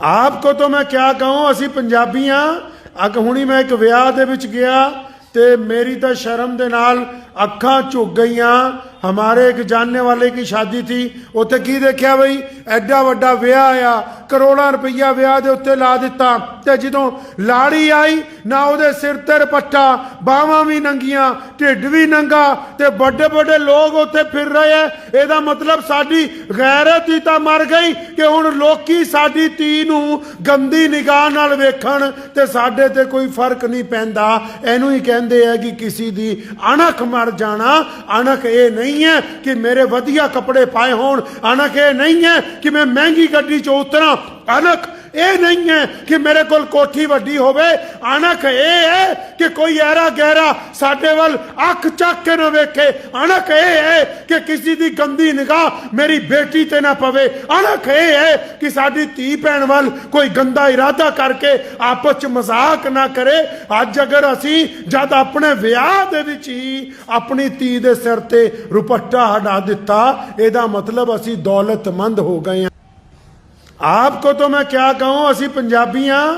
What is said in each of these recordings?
ਆਪ ਕੋ ਮੈਂ ਕਿਆ ਕਹੂੰ? ਅਸੀਂ ਪੰਜਾਬੀ ਹਾਂ ਅਗ ਹੁਣੀ ਮੈਂ ਇੱਕ ਵਿਆਹ ਦੇ ਵਿੱਚ ਗਿਆ ਤੇ ਮੇਰੀ ਤਾਂ ਸ਼ਰਮ ਦੇ ਨਾਲ ਅੱਖਾਂ ਝੁਕ ਗਈਆਂ। ਹਮਾਰੇ ਇੱਕ ਜਾਣਨੇ ਵਾਲੇ ਕੀ ਸ਼ਾਦੀ ਥੀ ਉੱਥੇ ਕੀ ਦੇਖਿਆ ਬਈ ਐਡਾ ਵੱਡਾ ਵਿਆਹ ਆ ਕਰੋੜਾਂ ਰੁਪਈਆ ਵਿਆਹ ਦੇ ਉੱਤੇ ਲਾ ਦਿੱਤਾ ਤੇ ਜਦੋਂ ਲਾੜੀ ਆਈ ਨਾ ਉਹਦੇ ਸਿਰ ਤੇ ਪੱਟਾ ਬਾਹਾਂ ਵੀ ਨੰਗੀਆਂ ਢਿੱਡ ਵੀ ਨੰਗਾ ਤੇ ਵੱਡੇ ਵੱਡੇ ਲੋਕ ਉੱਥੇ ਫਿਰ ਰਹੇ ਐ ਇਹਦਾ ਮਤਲਬ ਸਾਡੀ ਗੈਰਤ ਹੀ ਤਾਂ ਮਰ ਗਈ ਕਿ ਹੁਣ ਲੋਕੀ ਸਾਡੀ ਧੀ ਨੂੰ ਗੰਦੀ ਨਿਗਾਹ ਨਾਲ ਵੇਖਣ ਤੇ ਸਾਡੇ ਤੇ ਕੋਈ ਫ਼ਰਕ ਨਹੀਂ ਪੈਂਦਾ ਇਹਨੂੰ ਹੀ ਕਹਿੰਦੇ ਆ ਕਿ ਕਿਸੇ ਦੀ ਅਣਖ ਮਰ ਜਾਣਾ ਅਣਖ ਇਹ ਨਹੀਂ ਹੈ ਕਿ ਮੇਰੇ ਵਧੀਆ ਕੱਪੜੇ ਪਾਏ ਹੋਣ। ਅਣਖ ਇਹ ਨਹੀਂ ਹੈ ਕਿ ਮੈਂ ਮਹਿੰਗੀ ਗੱਡੀ ਚੋਂ ਉਤਰਾਂ। ਅਣਖ ਇਹ ਨਹੀਂ ਹੈ ਕਿ ਮੇਰੇ ਕੋਲ ਕੋਠੀ ਵੱਡੀ ਹੋਵੇ। ਅਣਖ ਇਹ ਹੈ ਕਿ ਕੋਈ ਐਰਾ ਗਹਿਰਾ ਸਾਡੇ ਵੱਲ ਅੱਖ ਚੱਕ ਕੇ ਨਾ ਵੇਖੇ। ਅਣਖ ਇਹ ਹੈ ਕਿ ਕਿਸੇ ਦੀ ਗੰਦੀ ਨਿਗਾਹ ਮੇਰੀ ਬੇਟੀ ਤੇ ਨਾ ਪਵੇ। ਅਣਖ ਇਹ ਹੈ ਕਿ ਸਾਡੀ ਧੀ ਭੈਣ ਵੱਲ ਕੋਈ ਗੰਦਾ ਇਰਾਦਾ ਕਰਕੇ ਆਪਸ ਚ ਮਜ਼ਾਕ ਨਾ ਕਰੇ। ਅੱਜ ਅਗਰ ਅਸੀਂ ਜਦ ਆਪਣੇ ਵਿਆਹ ਦੇ ਵਿੱਚ ਹੀ ਆਪਣੀ ਧੀ ਦੇ ਸਿਰ ਤੇ ਰੁਪੱਟਾ ਹਟਾ ਦਿੱਤਾ, ਇਹਦਾ ਮਤਲਬ ਅਸੀਂ ਦੌਲਤਮੰਦ ਹੋ ਗਏ ਹਾਂ। ਆਪ ਕੋ ਮੈਂ ਕਿਆ ਕਹੂੰ? ਅਸੀਂ ਪੰਜਾਬੀ ਹਾਂ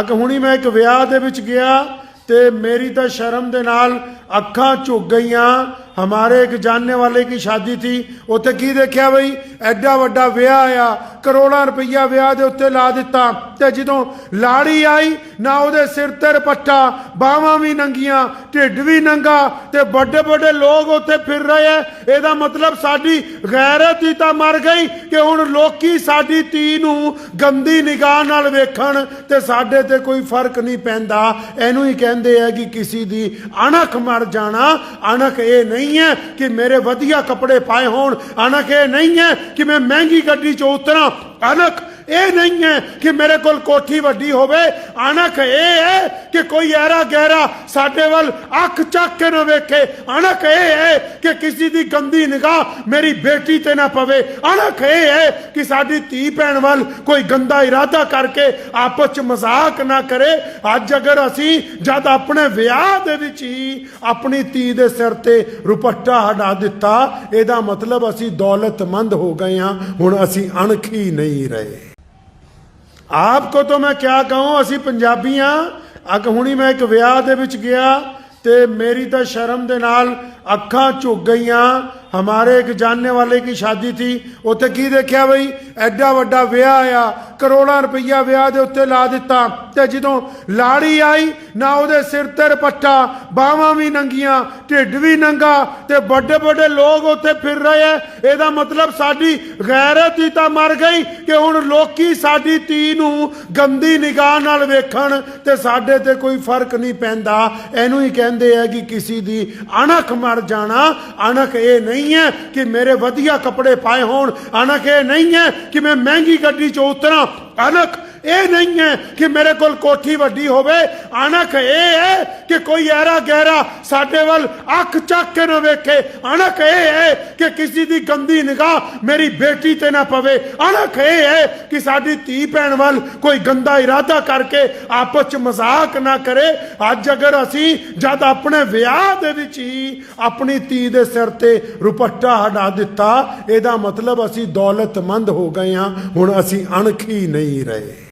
ਅਗ ਹੁਣੀ ਮੈਂ ਇੱਕ ਵਿਆਹ ਦੇ ਵਿੱਚ ਗਿਆ ਤੇ ਮੇਰੀ ਤਾਂ ਸ਼ਰਮ ਦੇ ਨਾਲ ਅੱਖਾਂ ਝੁਕ ਗਈਆਂ। ਹਮਾਰੇ ਇੱਕ ਜਾਣਨੇ ਵਾਲੇ ਕੀ ਸ਼ਾਦੀ ਥੀ ਉੱਥੇ ਕੀ ਦੇਖਿਆ ਬਈ ਐਡਾ ਵੱਡਾ ਵਿਆਹ ਆ ਕਰੋੜਾਂ ਰੁਪਈਆ ਵਿਆਹ ਦੇ ਉੱਤੇ ਲਾ ਦਿੱਤਾ ਤੇ ਜਦੋਂ ਲਾੜੀ ਆਈ ਨਾ ਉਹਦੇ ਸਿਰ ਤੇ ਪੱਟਾ ਬਾਹਾਂ ਵੀ ਨੰਗੀਆਂ ਢਿੱਡ ਵੀ ਨੰਗਾ ਤੇ ਵੱਡੇ ਵੱਡੇ ਲੋਕ ਉੱਥੇ ਫਿਰ ਰਹੇ ਐ ਇਹਦਾ ਮਤਲਬ ਸਾਡੀ ਗੈਰਤ ਹੀ ਤਾਂ ਮਰ ਗਈ ਕਿ ਹੁਣ ਲੋਕੀ ਸਾਡੀ ਧੀ ਨੂੰ ਗੰਦੀ ਨਿਗਾਹ ਨਾਲ ਵੇਖਣ ਤੇ ਸਾਡੇ ਤੇ ਕੋਈ ਫ਼ਰਕ ਨਹੀਂ ਪੈਂਦਾ ਇਹਨੂੰ ਹੀ ਕਹਿੰਦੇ ਆ ਕਿ ਕਿਸੇ ਦੀ ਅਣਖ ਮਰ ਜਾਣਾ ਅਣਖ ਇਹ ਨਹੀਂ ਹੈ ਕਿ ਮੇਰੇ ਵਧੀਆ ਕੱਪੜੇ ਪਾਏ ਹੋਣ। ਅਣਖ ਇਹ ਨਹੀਂ ਹੈ ਕਿ ਮੈਂ ਮਹਿੰਗੀ ਗੱਡੀ 'ਚ ਉਤਰਾਂ। ਅਣਖ ਇਹ ਨਹੀਂ ਹੈ ਕਿ ਮੇਰੇ ਕੋਲ ਕੋਠੀ ਵੱਡੀ ਹੋਵੇ। ਅਣਖ ਇਹ ਹੈ ਕਿ ਕੋਈ ਐਰਾ ਗਹਿਰਾ ਸਾਡੇ ਵੱਲ ਅੱਖ ਚੱਕ ਕੇ ਨਾ ਵੇਖੇ। ਅਣਖ ਇਹ ਹੈ ਕਿ ਕਿਸੇ ਦੀ ਗੰਦੀ ਨਿਗਾਹ ਮੇਰੀ ਬੇਟੀ ਤੇ ਨਾ ਪਵੇ। ਅਣਖ ਇਹ ਹੈ ਕਿ ਸਾਡੀ ਧੀ ਭੈਣ ਵੱਲ ਕੋਈ ਗੰਦਾ ਇਰਾਦਾ ਕਰਕੇ ਆਪਸ ਚ ਮਜ਼ਾਕ ਨਾ ਕਰੇ। ਅੱਜ ਅਗਰ ਅਸੀਂ ਜਦ ਆਪਣੇ ਵਿਆਹ ਦੇ ਵਿੱਚ ਹੀ ਆਪਣੀ ਧੀ ਦੇ ਸਿਰ ਤੇ ਰੁਪੱਟਾ ਹਟਾ ਦਿੱਤਾ, ਇਹਦਾ ਮਤਲਬ ਅਸੀਂ ਦੌਲਤਮੰਦ ਹੋ ਗਏ ਹਾਂ, ਹੁਣ ਅਸੀਂ ਅਣਖ ਹੀ ਨਹੀਂ ਰਹੇ। ਆਪ ਕੋ ਤਾਂ ਮੈਂ ਕਿਆ ਕਹੂੰ, ਅਸੀਂ ਪੰਜਾਬੀ ਅਗ ਹੁਣੀ ਮੈਂ ਇੱਕ ਵਿਆਹ ਦੇ ਵਿੱਚ ਗਿਆ ਤੇ ਮੇਰੀ ਤਾਂ ਸ਼ਰਮ ਦੇ ਨਾਲ ਅੱਖਾਂ ਝੁਕ ਗਈਆਂ। ਹਮਾਰੇ ਇੱਕ ਜਾਣਨੇ ਵਾਲੇ ਕੀ ਸ਼ਾਦੀ ਥੀ ਉੱਥੇ ਕੀ ਦੇਖਿਆ ਬਈ ਐਡਾ ਵੱਡਾ ਵਿਆਹ ਆ ਕਰੋੜਾਂ ਰੁਪਈਆ ਵਿਆਹ ਦੇ ਉੱਤੇ ਲਾ ਦਿੱਤਾ ਤੇ ਜਦੋਂ ਲਾੜੀ ਆਈ ਨਾ ਉਹਦੇ ਸਿਰ ਤੇ ਪੱਟਾ ਬਾਹਾਂ ਵੀ ਨੰਗੀਆਂ ਢਿੱਡ ਵੀ ਨੰਗਾ ਤੇ ਵੱਡੇ ਵੱਡੇ ਲੋਕ ਉੱਥੇ ਫਿਰ ਰਹੇ ਐ ਇਹਦਾ ਮਤਲਬ ਸਾਡੀ ਗੈਰਤ ਹੀ ਤਾਂ ਮਰ ਗਈ ਕਿ ਹੁਣ ਲੋਕੀ ਸਾਡੀ ਧੀ ਨੂੰ ਗੰਦੀ ਨਿਗਾਹ ਨਾਲ ਵੇਖਣ ਤੇ ਸਾਡੇ ਤੇ ਕੋਈ ਫ਼ਰਕ ਨਹੀਂ ਪੈਂਦਾ ਇਹਨੂੰ ਹੀ ਕਹਿੰਦੇ ਆ ਕਿ ਕਿਸੇ ਦੀ ਅਣਖ ਮਰ ਜਾਣਾ ਅਣਖ ਇਹ ਨਹੀਂ ਹੈ ਕਿ ਮੇਰੇ ਵਧੀਆ ਕੱਪੜੇ ਪਾਏ ਹੋਣ। ਅਣਖ ਇਹ ਨਹੀਂ ਹੈ ਕਿ ਮੈਂ ਮਹਿੰਗੀ ਗੱਡੀ 'ਚ ਉਤਰਾਂ। ਅਣਖ ਇਹ ਨਹੀਂ ਹੈ ਕਿ ਮੇਰੇ ਕੋਲ ਕੋਠੀ ਵੱਡੀ ਹੋਵੇ। ਅਣਖ ਇਹ ਹੈ ਕਿ ਕੋਈ ਐਰਾ ਗਹਿਰਾ ਸਾਡੇ ਵੱਲ ਅੱਖ ਚੱਕ ਕੇ ਨਾ ਵੇਖੇ। ਅਣਖ ਇਹ ਹੈ ਕਿ ਕਿਸੇ ਦੀ ਗੰਦੀ ਨਿਗਾਹ ਮੇਰੀ ਬੇਟੀ ਤੇ ਨਾ ਪਵੇ। ਅਣਖ ਇਹ ਹੈ ਕਿ ਸਾਡੀ ਧੀ ਭੈਣ ਵੱਲ ਕੋਈ ਗੰਦਾ ਇਰਾਦਾ ਕਰਕੇ ਆਪਸ ਚ ਮਜ਼ਾਕ ਨਾ ਕਰੇ। ਅੱਜ ਅਗਰ ਅਸੀਂ ਜਦ ਆਪਣੇ ਵਿਆਹ ਦੇ ਵਿੱਚ ਹੀ ਆਪਣੀ ਧੀ ਦੇ ਸਿਰ ਤੇ ਰੁਪੱਟਾ ਹਟਾ ਦਿੱਤਾ, ਇਹਦਾ ਮਤਲਬ ਅਸੀਂ ਦੌਲਤਮੰਦ ਹੋ ਗਏ ਹਾਂ। ਹੁਣ ਅਸੀਂ ਅਣਖ ਹੀ ਨਹੀਂ ਰਹੇ।